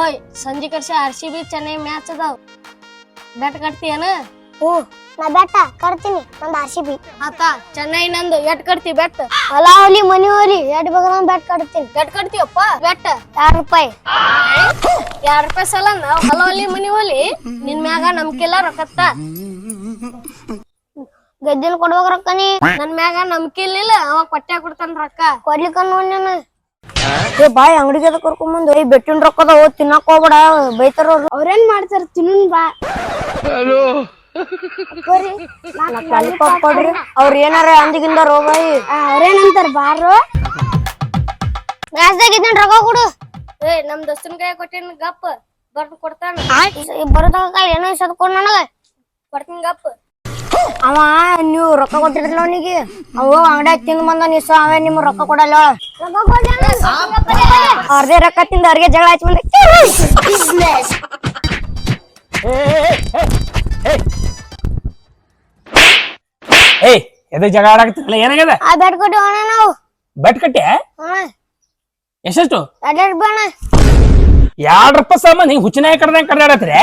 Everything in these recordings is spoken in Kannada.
ಓಯ್ ಸಂಜೆ ಕರ್ಸಿ R C B Chennai match ಅದಾವ್. ಬೆಟ್ ಕಟ್ತೀಯನ? ಹ್ಞೂ ನಾ ಬೆಟ್ಟ ಕಟ್ತೀನಿ ನಂದು ಆರ್ ಸಿ ಬಿ. ಆತ ಚೆನ್ನೈ ನಂದು ಎಟ್ ಕಟ್ತಿ ಬೆಟ್ ಹೊಲ ಹೋಲಿ ಮನಿ ಹೋಲಿ ಎಟ್ ಬೇಕಾದ್ರೆ ನಾನು ಬೆಟ್ ಕಟ್ತೀನಿ. ಬೆಟ್ ಕಟ್ತೀಯಪ್ಪ ಬೆಟ್ ಎರಡು ರೂಪಾಯಿ? ಎರಡ್ ರೂಪಾಯಿ ಸಲ ಹೊಲ ಹೊಲಿ ಮನಿ ಹೋಲಿ? ನಿನ್ ಮ್ಯಾಗ ನಂಬಿಕೆಲ್ಲ ರೊಕ್ಕತ್ತ? ಗದ್ದಿನ ಕೊಡ್ಬೇಕು ರೊಕ್ಕ ನೀ ನನ್ ಮ್ಯಾಗ ನಂಬಿಕೆ ಇಲ್ಲ ಅವ ಕೊಟ್ಟೆ ಕೊಡ್ತಾನ ರೊಕ್ಕ. ಕೊಡ್ಲಿಕ್ಕ ನೋಡಿ ನಾನು. ಏ ಬಾಯ್ ಅಂಗಡಿಗೆ ಅದ ಕರ್ಕೊಂಬಂದು ಏ ಬೆಟ್ಟಿನ ರೊಕ್ಕದ ಹೋಗಿ ತಿನ್ನಕ್ ಹೋಗ್ಬೇಡ ಬೈತಾರ ಅವ್ರು. ಅವ್ರೇನ್ ಮಾಡ್ತಾರ? ತಿನ್ನ ಬಾ. ಲಾಲಿಪಾಪ್ ಕೊಡ್ರಿ. ಅವ್ರ ಏನಾರ ಅಂದಿಗಿಂದ ರೋಗಾಯಿ ಅವ್ರೇನಂತಾರ ಬಾರು. ಮ್ಯಾಚ್ದಾಗ ಇದ್ದೀನಿ ರೊಕ್ಕ ಕೊಡು. ಏ ನಮ್ ದೋಸ್ತನ ಕೈ ಕೊಟ್ಟಿನ ಗಪ್. ಬರ್ದು ಕೊಡ್ತಾನ. ಬರೋದಾಗ ಏನೋ ಇಸದ್ ಕೊಡು ನನಗ. ಕೊಡ್ತೀನಿ ಗಪ್. ಅವ ನೀವು ರೊಕ್ಕ ಕೊಟ್ಟಿರಲ್ಲ ಅವನಿಗೆ ಅವ ಅಂಗಡ್ಯಾಗ ತಿಂದು ಬಂದ ನಿಸ ಅವೇ ನಿಮ್ ರೊಕ್ಕ ಕೊಡಲ್ಲ ಅವ್ರದೇ ರೊಕ್ಕ ತಿಂದ ಅವ್ರಿಗೆ ಜಗಳ ಹಚ್ಚಿ ಬಂದ ಏಯ್ ಜಗಳ ಆ ನಾವು ಎರಡ್ ರೂಪಾಯಿ ಸಾಮಾನ್ ನೀ ಹುಚ್ಚಿನಾಯ ಕಡ್ದಂಗ್ ಕಡ್ದಾಡತ್ರಿ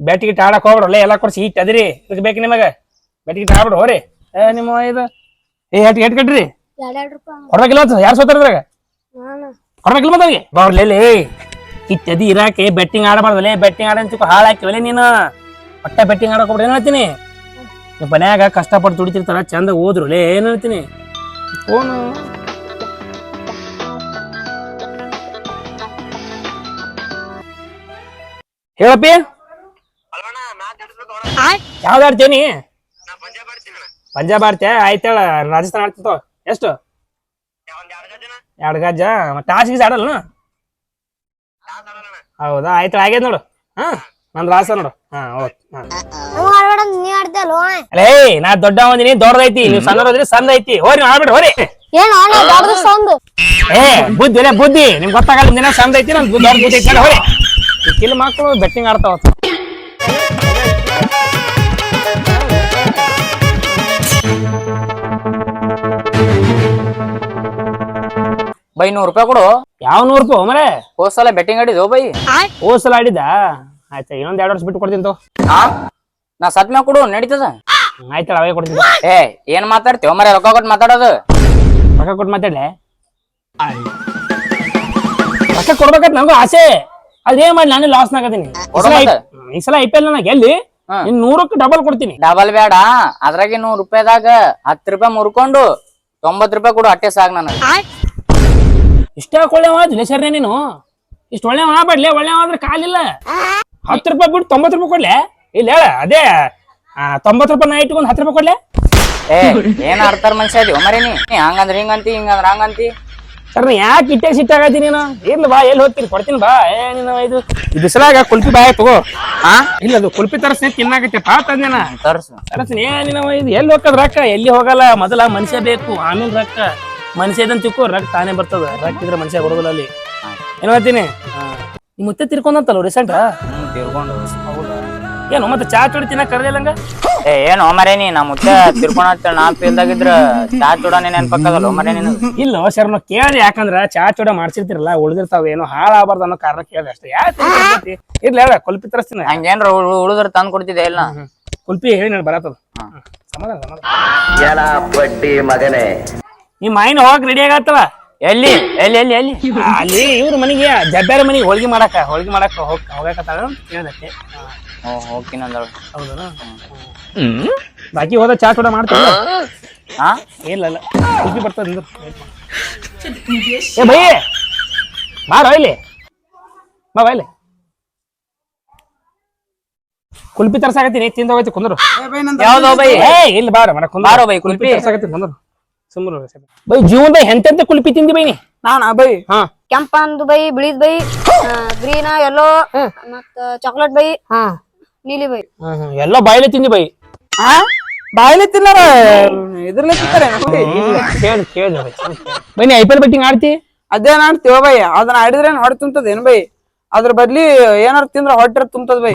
ಬೆಟ್ ಗಿಟ್ ಆಡಕ್ ಹೋಗ್ಬಿಡ್ರಲ್ಲ ಎಲ್ಲ ಕೊಡ್ಸಿ ಹಿಟ್ ಅದ್ರಿ. ಇದಕ್ ಬೇಕು ನಿಮಗ. ಗಿಟ್ ಆಡ್ಬಿಡು ಹೋರಿ ಏ ನಿಮ್ಮ ಇದು. ಏ ಎಟ್ ಎಟ್ ಕಟ್ರಿ. ಕೊಡ್ಬೇಕಿಲ್ಲ ಅಂತ ಯಾರು ಸೋತಾರ ಇದ್ರಾಗ? ಮತ್ತೆ ಕೊಡ್ಬೇಕಿಲ್ಲ ಮತ್ತವ್ರಿಗೆ ಬರ್ಲಿ ಇತ್ತದಿ ಇರಾಕೆ ಬೆಟ್ಟಿಂಗ್ ಆಡಬಾರ್ದಲ್ಲೇ ಬೆಟ್ಟಿಂಗ್ ಆಡ ಅಂತ ಹಾಳಾಕಿವಲ್ಲೇ ನೀನು? ಒಟ್ಟ ಬೆಟ್ಟಿಂಗ್ ಆಡಕ್ ಹೋಗ್ಬಿಡ ಏನ್ ಹೇಳ್ತೀನಿ? ನಿಮ್ಮ ಮನ್ಯಾಗ ಕಷ್ಟಪಟ್ಟು ದುಡಿತಿರ್ತಾರ ಚಂದ ಓದ್ರುಲೇ ಏನ್ ಹೇಳ್ತೀನಿ? ಫೋನು. ಹೇಳಪ್ಪಿ. ಯಾವ್ದು ಆಡ್ತೀವಿ ಪಂಜಾಬ್ ಆಡ್ತೀಯ? ಆಯ್ತೇಳ ರಾಜಸ್ಥಾನ ಆಡ್ತಿತ್ತು ಎಷ್ಟು? ಎರಡು ಗಜ್ಜ ಮತ್ತೆ ಟಾಸ್ ಗೀಸ್ ಆಡಲ್ಲ ಹೌದಾ? ಆಯ್ತು ಆಗ್ಯದ ನೋಡು. ಹಾ? ನಂದು ರಾಸ ನೋಡು. ಹಾ ಓಕೆ. ನೀ ಆಡ್ತಲ್ಲ ಅಲೇ ನಾ ದೊಡ್ಡ ಒಂದಿನಿ ದೊಡ್ಡದೈತಿ. ನೀವು ಸಣ್ಣ ಸಣ್ಣ ಐತಿ ಹೋರಿ ಆಡ್ಬಿಡ್ರಿ ಹೋರಿ. ಏ ಬುದ್ಧಿ ಬುದ್ಧಿ. ನಿಮ್ಗೆ ಗೊತ್ತಾಗಲ್ಲ ದಿನ ಸಣ್ಣ ಐತಿ ನನ್ ದೊಡ್ಡ ಬುದ್ಧಿ ಐತಿ ಹೋರಿ. ಕಿಲ್ ಮಕ್ಕಳು ಬೆಟ್ಟಿಂಗ್ ಆಡ್ತಾವ. ಬೈ ನೂರು ರೂಪಾಯಿ ಕೊಡು. ಯಾವ ನೂರು ರೂಪಾಯಿ ಮರೆ ಹೋದ್ ಸಲ ಬೆಟ್ಟಿಂಗ್ ಆಡಿದ್ವು ಬೈ? ಹೋದ್ ಸಲ ಆಡಿದ ಆಯ್ತಾ ಇನ್ನೊಂದ್ ಎರಡು ವರ್ಷ ಬಿಟ್ಟು ಕೊಡ್ತೀನಿ ತೋ ನಾ ಸತ್ ಮ್ಯಾಗ ಕೊಡು ನಡೀತದ? ಆಯ್ತಾಳ ಅವೇ ಕೊಡ್ತೀನಿ ಏ ಏನ್ ಮಾತಾಡ್ತೀವ ಮರೆ ರೊಕ್ಕ ಕೊಟ್ಟು ಮಾತಾಡೋದು. ರೊಕ್ಕ ಕೊಟ್ಟು ಮಾತಾಡ್ಲೆ? ರೊಕ್ಕ ಕೊಡ್ಬೇಕಂತ ನಂಗೂ ಆಸೆ. ಅದೇ ಮಾಡಿ ನಾನು ಲಾಸ್ ನಾಗದೀನಿ ಈ ಸಲ ಐಪಿಎಲ್ ಪಿ ಎಲ್ ನನಗೆ ಎಲ್ಲಿ. ಇನ್ ನೂರಕ್ಕೆ ಡಬಲ್ ಕೊಡ್ತೀನಿ. ಡಬಲ್ ಬೇಡ. ಅದ್ರಾಗೆ ನೂರು ರೂಪಾಯಿದಾಗ ಹತ್ತು ರೂಪಾಯಿ ಮುರ್ಕೊಂಡು ತೊಂಬತ್ ರೂಪಾಯಿ ಕೊಡು ಅಟ್ಟೆ ಸಾಕು ನನಗೆ. ಇಷ್ಟ ಒಳ್ಳೆ ಮಾತು ಸರ್ನೇ ನೀನು. ಇಷ್ಟ ಒಳ್ಳೆ ಮಾಡ್ಲಿ ಒಳ್ಳೆ ಆದ್ರೆ ಕಾಲಿಲ್ಲ. ಹತ್ತು ರೂಪಾಯಿ ಬಿಟ್ಟು ತೊಂಬತ್ತು ರೂಪಾಯಿ ಕೊಡ್ಲೆ. ಇಲ್ಲ ಹೇಳ ಅದೇ ತೊಂಬತ್ತು ರೂಪಾಯಿ ನಾ ಇಟ್ಕೊಂಡು ಹತ್ತು ರೂಪಾಯಿ ಕೊಡ್ಲೆ? ಏ ಏನ್ ಆಡ್ತಾರ ಮನುಷ್ಯ ಅದೇ ಮರಿ ನೀ ನೀ ಹಂಗಂದ್ರ ಹಿಂಗಂತಿ ಹಿಂಗಂದ್ರ ಹಂಗಂತಿ. ಸರ್ ನೀ ಯಾಕೆ ಇಟ್ಟೆ ಸಿಟ್ಟಾಗತ್ತಿ ನೀನು? ಇಲ್ಲ ಬಾ ಎಲ್ಲಿ ಹೋಗ್ತೀನಿ ಕೊಡ್ತೀನಿ ಬಾ. ಏ ನೀನು ಇದು ಈ ಬಿಸಿಲಾಗ ಕುಲ್ಪಿ ಬಾಯ್ ತಗೋ. ಹಾ ಇಲ್ಲ ಅದು ಕುಲ್ಪಿ ತರಸ್ನೇ ತಿನ್ನಾಗತ್ತೆ ಪಾ ತಂದೇನ ತರ್ಸು. ತರಸ್ತೀನಿ ಏ ನೀನು ಇದು ಎಲ್ಲಿ ಹೋಗದ್ ರೊಕ್ಕ? ಎಲ್ಲಿ ಹೋಗಲ್ಲ? ಮೊದಲ ಮನುಷ್ಯ ಬೇಕು ಆಮೇಲೆ ರೊಕ್ಕ. ಮನುಷ್ಯ ಇದನ್ ತಿಕ್ಕು ರಕ್ತ ತಾನೇ ಬರ್ತದ. ರಕ್ತ ಇದ್ರೆ ಮನುಷ್ಯ ಬರೋದಿಲ್ಲ ಅಲ್ಲಿ. ಏನ್ ಹೇಳ್ತೀನಿ ನಿಮ್ ಮುತ್ತೆ ತಿರ್ಕೊಂಡಂತಲ್ಲ ರೀಸೆಂಟ್ ತಿರ್ಕೊಂಡು. ಏನು ಮತ್ತೆ ಚಾ ಚುಡಿ ತಿನ್ನಕ್ ಕರ್ದಿಲ್ಲಂಗ ಏ ಏನು ಮರೇನಿ ನೀ ನಾ ಮುತ್ತೆ ತಿರ್ಕೊಂಡ ನಾ ಫೀಲ್ದಾಗಿದ್ರ ಚಾ ಚೂಡನೆ ನೆನ್ಪಕ್ಕಾಗಲ್ಲ ಮರೆ ನೀನು? ಇಲ್ಲ ಸರ್ ನಾವು ಕೇಳಿ ಯಾಕಂದ್ರ ಚಾ ಚೂಡ ಮಾಡ್ಸಿರ್ತಿರಲ್ಲ ಉಳಿದಿರ್ತಾವ ಏನೋ ಹಾಳಾಗಬಾರ್ದು ಅನ್ನೋ ಕಾರಣ ಕೇಳಿದೆ ಅಷ್ಟೇ. ಯಾಕೆ ಇರ್ಲಿ ಹೇಳ ಕುಲ್ಪಿ ತರಸ್ತೀನಿ. ಹಂಗೇನ್ರ ಉಳಿದ್ರ ತಂದ್ ಕೊಡ್ತಿದ್ದೆ ಇಲ್ಲ? ಕುಲ್ಪಿ ಹೇಳಿ ನಾನು ಬರತ್ತದ. ಸಮಾಧಾನ ಸಮಾಧಾನ. ಬಡ್ಡಿ ಮಗನೇ. ನಿಮ್ಮ ಮೈನ್ ಹೋಗಕ್ ರೆಡಿ ಆಗತ್ತಲ್ಲ? ಎಲ್ಲಿ? ಎಲ್ಲಿ ಎಲ್ಲಿ ಎಲ್ಲಿ? ಅಲ್ಲಿ ಇವ್ರ ಮನೆಗೆ ಜಬ್ಬ್ಯಾರ ಮನೆಗೆ ಹೋಳ್ಗಿ ಮಾಡಾಕ ಹೋಳಿಗೆ ಮಾಡಾಕ ಹೋಗ್ ಹೋಗಕತ್ತಾಳ ಕೇಳ್ದತ್ತೆ ಓ ಹೋಗ್ತೀನಿ ಅಂದಳು. ಹೌದಾ ಬಾಕಿ ಹೋದ ಚಾ ಕೂಡ ಮಾಡ್ತೀವಿ ಹಾ ಇಲ್ಲ ಇಲ್ಲ. ಕುಲ್ಪಿ ಬರ್ತದ. ಏ ಬೈ. ಬಾರೋ ಇಲ್ಲಿ. ಬಾ ಬಾ ಇಲ್ಲಿ. ಕುಲ್ಪಿ ತರ್ಸಾಕತ್ತೀನಿ. ತಿಂದ ಹೋಗೈತಿ ಕುಂದ್ರು ಯಾವ್ದೋ ಬೈ? ಏ ಇಲ್ಲಿ ಬಾರ ಮನೆ ಕುಂದ್ರು. ಬಾರೋ ಬೈ, ಕುಲ್ಪಿ. ಕುಲ್ಪಿ. ತರ್ಸಾಕತ್ತೀನಿ ಕುಂದ್ರು. ಸುಮ್ಮನೆ ಬೈ ಜೀವನದಾಗ ಎಂತ ಕುಲ್ಪಿ ತಿಂದಿ ಬೈ ನೀ ನಾನಾ ಬೈ. ಹಾ. ಕೆಂಪಂದು ಬೈ ಬಿಳಿದ್ ಬೈ ಗ್ರೀನ್ ಎಲ್ಲೋ ಮತ್ತ ಚಾಕ್ಲೇಟ್ ಬೈ ಹಾ. ನೀಲಿ ಬೈ. ಎಲ್ಲ ಬಾಯಿಲೆ ತಿಂದಿ ಬೈ. ಹಾ ಬಾಯಿಲೆ ತಿನ್ನಾರ ಇದ್ರಲ್ಲೇ ತಿಂತಾರೆ ಕೇಳಿ ಕೇಳಿ ಬೈ. ನೀ ಐ ಪಿ ಎಲ್ ಬೆಟ್ಟಿಂಗ್ ಆಡ್ತಿ? ಅದೇನ್ ಆಡ್ತೀವ ಬೈ. ಅದನ್ನ ಆಡಿದ್ರೆ ಹೊಡೆ ತುಂತದೇನ್ ಬೈ? ಅದ್ರ ಬದ್ಲಿ ಏನಾರ ತಿಂದ್ರ ಹೊಟ್ಟೆ ತುಂಬ ಬೈ.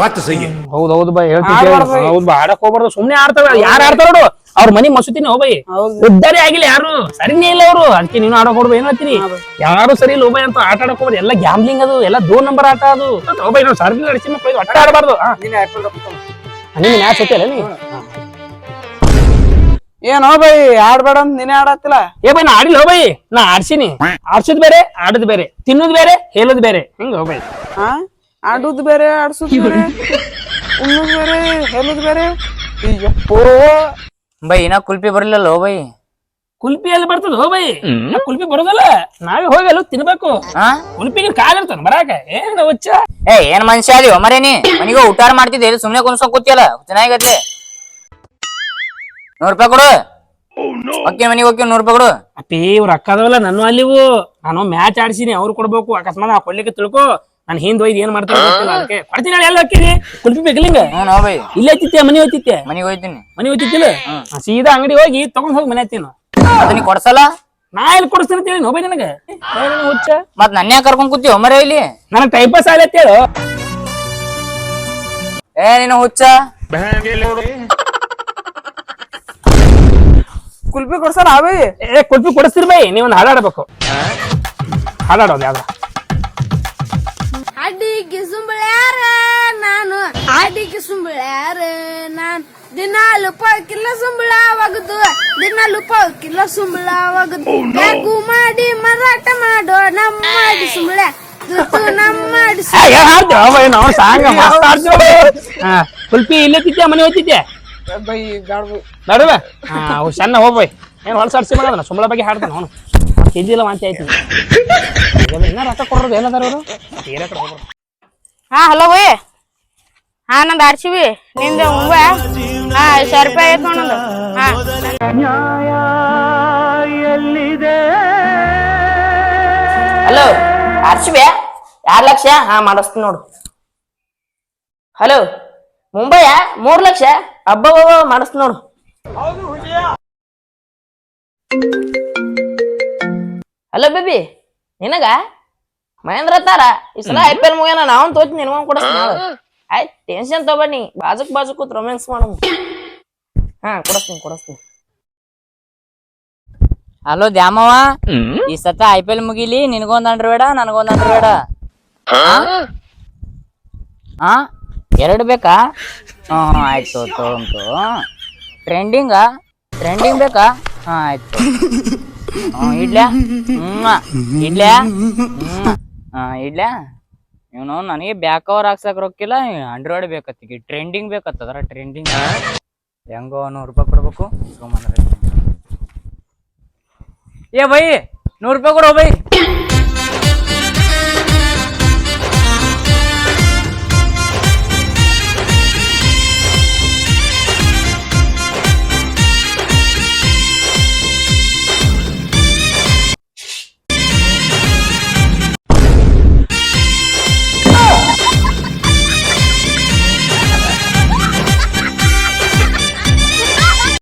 ಹೌದ್ ಹೌದು ಬೈ. ಹೇಳ್ತೀನಿ. ಹೌದು ಬಾ. ಆಡಕ್ ಹೋಗ್ಬಾರ್ದು. ಸುಮ್ನೆ ಆಡ್ತಾವ. ಯಾರು ಆಡ್ತಾರ ನೋಡು. ಅವ್ರ ಮನಿ ಮಸೂತಿನ ಹೌದು. ಉದ್ದಾರಿ ಆಗಿಲ್ಲ ಯಾರು? ಸರಿನೇ ಇಲ್ಲ ಅವರು. ಅದಕ್ಕೆ ನೀನು ಆಡಕ್ ಹೋಗ್ಬೇಕು ಏನ್ ಹೇಳ್ತೀನಿ ಯಾರು ಸರಿ ಇಲ್ಲ ಹೋಗ್ಬೈ ಅಂತ ಆಟ ಆಡಕ್ ಹೋಗ್ಬೋದು ಎಲ್ಲ ಗ್ಯಾಮ್ಲಿಂಗ್ ಅದು ಎಲ್ಲ ದೋ ನಂಬರ್ ಆಟ ಅದು. ಹೋಗ್ಬೈ ನಾವು ಸರಿ ನಡಿಸಿ ಮಕ್ಕಳು ಆಟ ಆಡಬಾರ್ದು. ನೀನ್ ಮ್ಯಾಚ್ ಐತಲ್ಲ ನೀ ಏನೋ ಬೈ ಆಡ್ಬೇಡ ಅಂತ ನೀನೇ ಆಡತ್ತಿಲ್ಲ? ಏ ಬೈ ನಾ ಆಡಿಲ್ಲ ಹೋಗ್ಬೈ ನಾ ಆಡ್ಸಿನಿ. ಆಡ್ಸೋದ್ ಬೇರೆ ಆಡೋದ್ ಬೇರೆ. ತಿನ್ನೋದ್ ಬೇರೆ ಹೇಳೋದ್ ಬೇರೆ. ಹಿಂಗ ಹೋಗ್ಬೈ ಹಾ? ಆಡುದ್ ಬೇರೆ ಆಡ್ಸುದ್ ಬೇರೆ ಉಣ್ಣುದ್ ಬೇರೆ ಹೇಳುದ್ ಬೇರೆ. ಅಯ್ಯಪ್ಪೋ. ಬೈ ಇನ್ನ ಕುಲ್ಪಿ ಬರ್ಲಿಲ್ಲ ಬೈ? ಕುಲ್ಪಿ ಎಲ್ಲಿ ಬರ್ತದ ಹೋಗ್ಬೈ ಕುಲ್ಪಿ ಬರೋದಲ್ಲ. ನಾವೇ ಹೋಗಿ ಎಲ್ಲ ತಿನ್ಬೇಕು. ಹಾ ಕುಲ್ಪಿಗೆ ಕಾಲ್ ಇರ್ತಾನ ಬರಾಕ ಏನ್ ಹುಚ್ಚ? ಏ ಏನ್ ಮನುಷ್ಯ ಅದೀವ ಮರೇನಿ ಮನಿಗೆ ಊಟಾರ ಮಾಡ್ತಿದ್ದೆ. ಇಲ್ಲಿ ಸುಮ್ನೆ ಕುನ್ಸೋ ಕೂತಿಯಲ್ಲ. ಚೆನ್ನಾಗತ್ಲೆ ನೂರ್ ರೂಪಾಯಿ ಕೊಡು. ಓಕೆ ಮನಿಗೆ ಹೋಗಿ ನೂರ್ ರೂಪಾಯಿ ಕೊಡು. ಅಪ್ಪಿ ಇವ್ರ ಅಕ್ಕ ನನ್ನ ನಾನು ಅಲ್ಲಿವು. ನಾನು ಮ್ಯಾಚ್ ಆಡ್ಸಿನಿ ಅವ್ರು ಕೊಡ್ಬೇಕು. ಅಕಸ್ಮಾತ್ ಆ ಕೊಡ್ಲಿಕ್ಕೆ ತಿಳ್ಕೊ. ನಾನು ಹಿಂದ್ ಒಯ್ದು ಏನ್ ಮಾಡ್ತೀನಿ ಗೊತ್ತಿಲ್ಲ ಅದಕ್ಕೆ. ಕೊಡ್ತೀನಿ ಎಲ್ಲ ಹಾಕಿನಿ ಕುಲ್ಪಿ ಬೇಕಲಿಂಗ ಹ್ಞೂ ನೋ ಬೈ ಇಲ್ಲೇ ಐತಿತ್ತೆ ಮನಿ ಹೋಯ್ತಿತ್ತೆ ಮನಿಗೆ ಹೋಯ್ತೀನಿ ಮನಿ ಹೋಯ್ತಿತ್ತಿಲ್ಲ ಆ, ಸೀದಾ ಅಂಗಡಿ ಹೋಗಿ ತಗೊಂಡ್ ಹೋಗಿ ಮನೆ ಹತ್ತೀನಿ. ಅದು ನೀ ಕೊಡ್ಸಲ್ಲ? ನಾ ಇಲ್ಲಿ ಕೊಡಿಸ್ತೀನಿ ಹೋಗಿ ನೋಬೈ ನನಗೆ? ಏನ್ ಹುಚ್ಚ? ಮತ್ ನನ್ನ ಯಾಕೆ ಕರ್ಕೊಂಡ್ ಕೂತೀವ ಹೋಮರೆ ಇಲ್ಲಿ? ನನಗೆ ಟೈಮ್ ಪಾಸ್ ಆಗತ್ತೆ ಹೇಳು. ಏ ನೀನು ಹುಚ್ಚ. ಕುಲ್ಪಿ ಕೊಡ್ಸಲ್ಲ ಬೈ ಏ ಕುಲ್ಪಿ ಕೊಡಿಸ್ತೀರಿ ಬೈ ನೀವು ಒಂದು ಹಾಡಾಡ್ಬೇಕು. ಹಾಡಾಡೋದು ಯಾವ್ದು. ಅಡಿಗೆ ಸುಂಬಳ್ಯಾರ ನಾನು. ಆಡಿ ಗಿಸುಂಬಳ್ಯಾರ ನಾನು. ದಿನ ಕಿಲ್ಲ ಸುಂಬಳವಾಗುದು. ದಿನ ಕಿಲ್ಲ ಸುಂಬಳವಾಗುದು. ಯಾಕು ಮಾಡಿ ಮಾರಾಟ ಮಾಡೋ ನಮ್ಮ ಮಾಡಿ ಸುಂಬಳ ಕುಲ್ಪಿ ಇಲ್ಲೇ ತಿದ್ದೆ ಮನೆ ಹೋಗ್ತಿದ್ದೆ ನಡುವ? ಹಾ ಅವು ಸಣ್ಣ ಹೋಗ್ಬೈ ಏನು ಹೊಲಸಾಡ್ಸಿ ಮಾಡೋದನ್ನ? ಸುಂಬಳ ಬಗ್ಗೆ ಹಾಡ್ತಾನ ಅವನು. ಕೆಜಿ ಎಲ್ಲ ವಾಂತಿ ಆಯ್ತು. ಇನ್ನ ರೊಕ್ಕ ಕೊಡೋದು ಏನದಾರ ಅವರು ಬೇರೆ ಕಡೆ ಹೋಗ್ಬಾರ್ದು ಹಾ ಹಲೋ ಬೈ. ಹಾ ನಂದು ಆರ್ಸಿವಿ ನಿಂದ ಮುಂಬೈ ಹಾ ಸಾವಿರ ರೂಪಾಯಿ ಐತ್ ನೋಡಂದು ಹಾ. ಹಲೋ ಆರ್ಶಿವಿ ಎರಡು ಲಕ್ಷ? ಹಾ ಮಾಡಿಸ್ತೀನಿ ನೋಡು. ಹಲೋ ಮುಂಬೈ ಮೂರು ಲಕ್ಷ? ಹಬ್ಬ ಮಾಡಿಸ್ತೀನಿ ನೋಡು. Hello baby. ನಿನಗ? ಮಹೇಂದ್ರ ತಾರ ಈ ಸಲ ಐ ಪಿ ಎಲ್ ಮುಗಿಯೋಣ ನಾವ್ ತೋತೀನಿ ನಿನಗೊಂದ್ ಕೊಡಿಸ್ತೀನಿ. ಆಯ್ತು ಟೆನ್ಷನ್ ತಗೋಬನ್ನಿ ಬಾಜುಕ್ ಬಾಜು ಕೂತ್ ರೊಮ್ಯಾನ್ಸ್ ಮಾಡು. ಹಾ ಕೊಡಿಸ್ತೀನಿ ಕೊಡಿಸ್ತೀನಿ. ಹಲೋ ದ್ಯಾಮವ್ವ ಈ ಸತ ಐ ಪಿ ಎಲ್ ಮುಗಿಲಿ? ನಿನಗೊಂದ್ ಅಂಡ್ರ ಬೇಡ ನನಗೊಂದ್ ಅಂಡ್ರ ಬೇಡ. ಹಾ. ಎರಡು ಬೇಕಾ? ಹ್ಮ್ ಹ್ಮ್ ಆಯ್ತು ತಗೊಂತು ಟ್ರೆಂಡಿಂಗ ಟ್ರೆಂಡಿಂಗ್ ಬೇಕಾ? ಹಾ ಆಯ್ತು ಇಡ್ಲ್ಯಾ? ಹ್ಮ್ ಇಡ್ಲ್ಯಾ? ಹ್ಮ್. ಹಾ ಇಡ್ಲ್ಯಾ ಇವನು ನನಗೆ ಬ್ಯಾಕ್ ಕವರ್ ಹಾಕ್ಸಕ್ ರೊಕ್ಕಿಲ್ಲ ಆಂಡ್ರಾಯ್ಡ್ ಬೇಕತ್ತಿಗೆ. ಟ್ರೆಂಡಿಂಗ್ ಬೇಕತ್ತದ್ರ ಟ್ರೆಂಡಿಂಗ್ ಹೆಂಗೋ ನೂರು ರೂಪಾಯಿ ಕೊಡ್ಬೇಕು. ಏ, ಬೈ, ನೂರು ರೂಪಾಯಿ ಕೊಡೋ, ಬೈ.